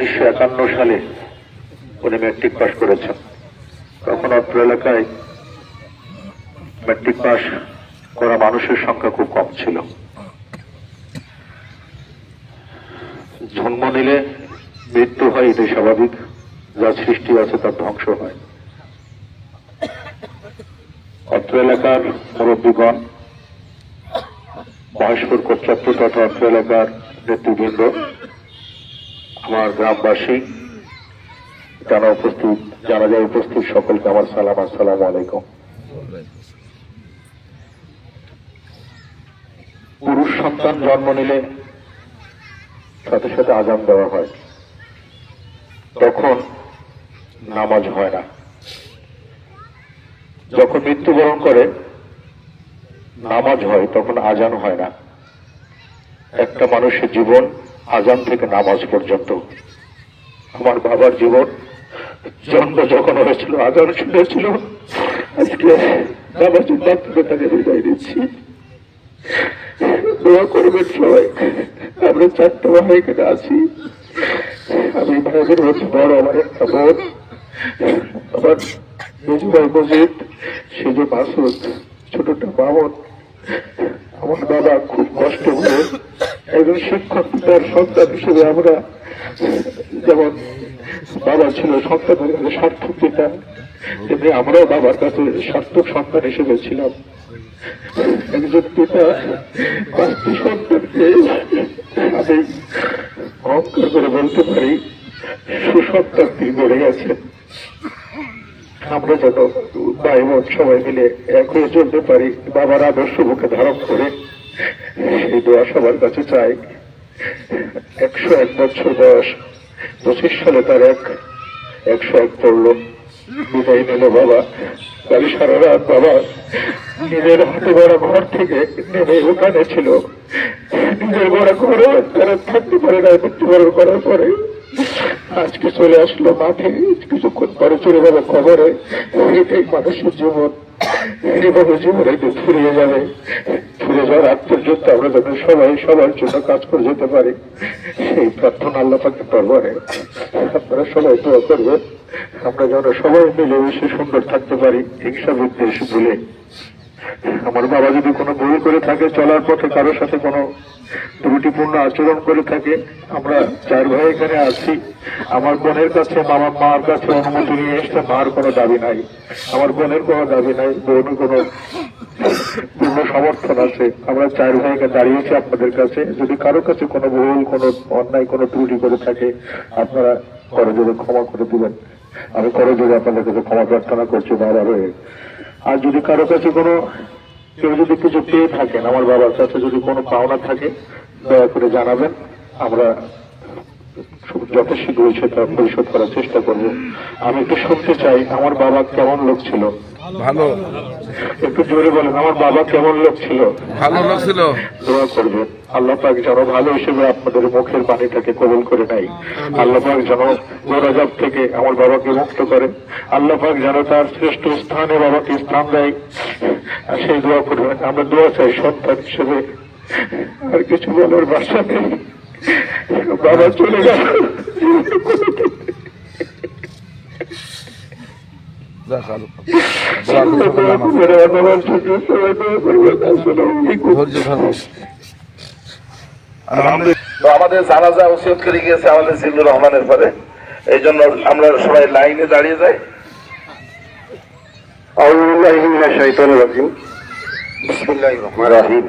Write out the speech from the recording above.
উনিশশো একান্ন সালে উনি ম্যাট্রিক পাশ করেছেন। তখন অত্র এলাকায় ম্যাট্রিক পাশ করা মানুষের সংখ্যা খুব কম ছিল। জন্ম নিলে মৃত্যু হয়, এটাই স্বাভাবিক। যা সৃষ্টি আছে তার ধ্বংস হয়। অত্র এলাকার মুরব্বীগণ, মহেশপুর কোচ্চাপ্পুর তথা অত্র এলাকার নেতৃবৃন্দ আমার গ্রামবাসী যারা উপস্থিত, যারা যায় উপস্থিত, সকলকে আমার সালাম, আসসালামু আলাইকুম। পুরুষ সন্তান জন্ম নিলে সাথে সাথে আজান দেওয়া হয়। তখন নামাজ হয় না। যখন মৃত্যুবরণ করে, নামাজ হয়, তখন আজান হয় না। একটা মানুষের জীবন আজান থেকে নামাজ পর্যন্ত। আমার বাবার জীবন জন্ম যখন হয়েছিল, আজান শুনেছিল, আজকে নামাজের মাধ্যমে তাকে বিদায় দিচ্ছি দোয়া করবেন সবাই, আমরা চারটে ভাই এখানে আছি। আমি ভাইদের হচ্ছে বড় আমার একটা বোন। আমার মেজু ভাই মজিদ সেজু মাসুদ, ছোটটা মামন আমার বাবা খুব কষ্ট করে একজন শিক্ষক পিতার সন্তান হিসেবে আমরা যেমন বাবা ছিল সন্তানের কাছে সার্থক পিতা তেমনি আমরাও বাবার কাছে সার্থক সন্তান হিসেবে ছিলাম। একজন পিতা পাঁচটি সন্তানকে আমি অহংকার করে বলতে পারি সুসন্তান তিনি গড়ে গেছেন আমরা যেন ভাই বোন সবাই মিলে এক হয়ে চলতে পারি, বাবার আদর্শ মুখে ধারণ করে। সেই দোয়া সবার কাছে চাই। একশো এক বছর বয়স, পঁচিশ সালে তার এক, একশো এক পড়ল। বিদায় নিল বাবা। কালি সারা রাত বাবা নিজের হাতে গড়া ঘর থেকে নেমে ওখানে ছিল। নিজের গড়া ঘরে তারা থাকতে পারে না মৃত্যুবরণ করার পরে। আজকে চলে আসলো মাঠে। কিছুক্ষণ পরে চলে যাবে খবরে এটাই মানুষের জীবন, এভাবে জীবন একদিন ফুরিয়ে যাবে। ফুরে যাওয়ার আগ পর্যন্ত আমরা যখন সবাই সবার জন্য কাজ করে যেতে পারি। সেই প্রার্থনা আল্লাহ পাকে দরবারে। আপনারা সবাই দোয়া করবেন। আমরা যেন সবাই মিলেমিশে সুন্দর থাকতে পারি। হিংসা বিদ্বেষ ভুলে। আমার বাবা যদি কোনো ভুল করে থাকে, চলার পথে কারোর সাথে কোনো ত্রুটিপূর্ণ আচরণ করে থাকে, আমরা চার ভাই এখানে আছি। আমার বোনের কাছে মামা, মার কাছে অনুমতি নিয়ে এসছে, মার কোনো দাবি নাই। আমার বোনের কোনো দাবি নাই বোনের কোনো পূর্ণ সমর্থন আছে। আমরা চার ভাইকে দাঁড়িয়েছি আপনাদের কাছে। যদি কারও কাছে কোনো ভুল, কোনো অন্যায়, কোনো ত্রুটি করে থাকে, আপনারা করজোরে ক্ষমা করে দিবেন। আমি করজোরে আপনাদের কাছে ক্ষমা প্রার্থনা করছি বাবার হয়ে। আর যদি কারও কাছে কোনো, কেউ যদি কিছু পেয়ে থাকেন, আমার বাবার কাছে যদি কোনো পাওনা থাকে, দয়া করে জানাবেন। আমরা যত শীঘ্রই সেটা পরিশোধ করার চেষ্টা করব। আমি একটু শুনতে চাই, আমার বাবা কেমন লোক ছিল? ভালো। একটু জোরে বলেন আমার বাবা কেমন লোক ছিল? ভালো লোক ছিল। দোয়া করবেন। আল্লাহ পাক যেন ভালো হিসেবে আপনাদের মুখের বাণীটাকে কবুল করে নাই আল্লাহ পাক যেন গোরাজাব থেকে আমার বাবাকে মুক্ত করে আল্লাহ পাক যেন তার শ্রেষ্ঠ স্থানে বাবাকে স্থান দেয়। আর সেই দোয়া করবেন। আমরা দোয়া চাই সন্তান হিসেবে। আর কিছু বলার বাসা নেই। বাবা চলে গেল যাক আলো। দোয়া করে আমার ছোট সবাই দোয়া করবেন আসসালামু আলাইকুম ধৈর্য ধরো তো আমাদের জানাজা ওসিয়ত করে গিয়েছে আমাদের সিন্দুর রহমানের পরে এই জন্য আমরা সবাই লাইনে দাঁড়িয়ে যাই। আল্লাহ শৈতান রহমান রাহিম।